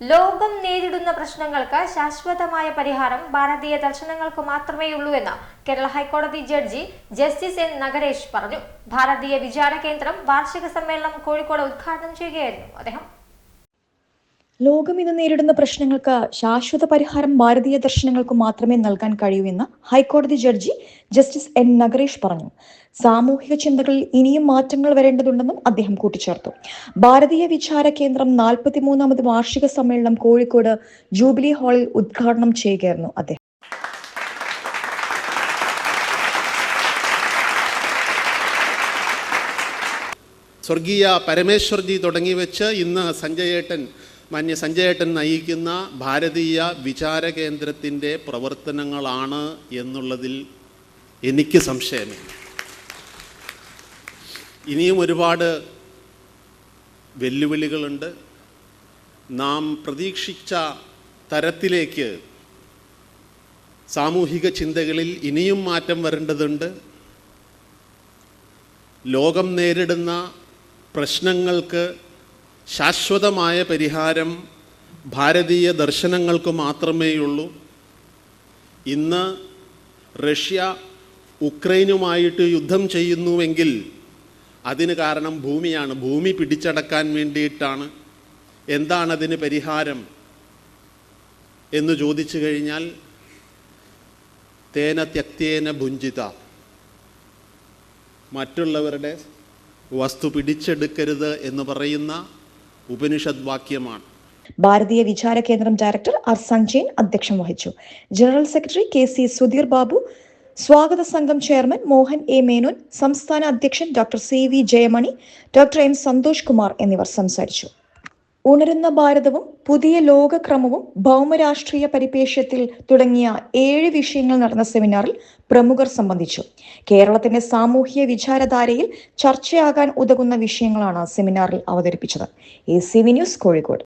ലോകം നേരിടുന്ന പ്രശ്നങ്ങൾക്ക് ശാശ്വതമായ പരിഹാരം ഭാരതീയ ദർശനങ്ങൾക്ക് മാത്രമേയുള്ളൂ എന്ന് കേരള ഹൈക്കോടതി ജഡ്ജി ജസ്റ്റിസ് എൻ നഗരേഷ് പറഞ്ഞു. ഭാരതീയ വിചാര കേന്ദ്രം വാർഷിക സമ്മേളനം കോഴിക്കോട് ഉദ്ഘാടനം ചെയ്യുകയായിരുന്നു അദ്ദേഹം. ലോകം ഇന്ന് നേരിടുന്ന പ്രശ്നങ്ങൾക്ക് ശാശ്വത പരിഹാരം ഭാരതീയ ദർശനങ്ങൾക്ക് മാത്രമേ നൽകാൻ കഴിയൂ എന്ന് ഹൈക്കോടതി ജഡ്ജി ജസ്റ്റിസ് എൻ നഗരേഷ് പറഞ്ഞു. സാമൂഹിക ചിന്തകളിൽ ഇനിയും മാറ്റങ്ങൾ വരേണ്ടതുണ്ടെന്നും അദ്ദേഹം കൂട്ടിച്ചേർത്തു. ഭാരതീയ വിചാര കേന്ദ്രം നാൽപ്പത്തിമൂന്നാമത് വാർഷിക സമ്മേളനം കോഴിക്കോട് ജൂബിലി ഹാളിൽ ഉദ്ഘാടനം ചെയ്യുകയായിരുന്നു അദ്ദേഹം. സ്വർഗീയ പരമേശ്വർജി തുടങ്ങി വെച്ച് ഇന്ന് സഞ്ജയേട്ടൻ മാന്യ സഞ്ജയേട്ടൻ നയിക്കുന്ന ഭാരതീയ വിചാര കേന്ദ്രത്തിന്റെ പ്രവർത്തനങ്ങളാണ് എന്നുള്ളതിൽ എനിക്ക് സംശയമില്ല. ഇനിയും ഒരുപാട് വെല്ലുവിളികളുണ്ട്. നാം പ്രതീക്ഷിച്ച തരത്തിലേക്ക് സാമൂഹിക ചിന്തകളിൽ ഇനിയും മാറ്റം വരേണ്ടതുണ്ട്. ലോകം നേരിടുന്ന പ്രശ്നങ്ങൾക്ക് ശാശ്വതമായ പരിഹാരം ഭാരതീയ ദർശനങ്ങൾക്ക് മാത്രമേയുള്ളൂ. ഇന്ന് റഷ്യ ഉക്രൈനുമായിട്ട് യുദ്ധം ചെയ്യുന്നുവെങ്കിൽ അതിന് കാരണം ഭൂമിയാണ്. ഭൂമി പിടിച്ചടക്കാൻ വേണ്ടിയിട്ടാണ്. എന്താണ് അതിന് പരിഹാരം എന്ന് ചോദിച്ചു കഴിഞ്ഞാൽ തേന ത്യക്തേന ഭുഞ്ചിത. മറ്റുള്ളവരുടെ വസ്തു പിടിച്ചെടുക്കരുത് എന്ന് പറയുന്ന ഉപനിഷദ് വാക്യമാണ് ഭാരതീയ വിചാര കേന്ദ്രം ഡയറക്ടർ ആർ സഞ്ജയൻ അധ്യക്ഷം വഹിച്ചു. General secretary K C Sudheer Babu സ്വാഗത സംഘം ചെയർമാൻ മോഹൻ എ മേനോൻ സംസ്ഥാന അധ്യക്ഷൻ doctor C V Jayamani doctor M Santhosh Kumar എന്നിവർ സംസാരിച്ചു. ഉണരുന്ന ഭാരതവും പുതിയ ലോകക്രമവും ഭൗമരാഷ്ട്രീയ പരിപേഷ്യത്തിൽ തുടങ്ങിയ ഏഴ് വിഷയങ്ങൾ നടന്ന സെമിനാറിൽ പ്രമുഖർ സംബന്ധിച്ചു. കേരളത്തിന്റെ സാമൂഹ്യ വിചാരധാരയിൽ ചർച്ചയാകാൻ ഉതകുന്ന വിഷയങ്ങളാണ് സെമിനാറിൽ അവതരിപ്പിച്ചത്. A C V news Kozhikode.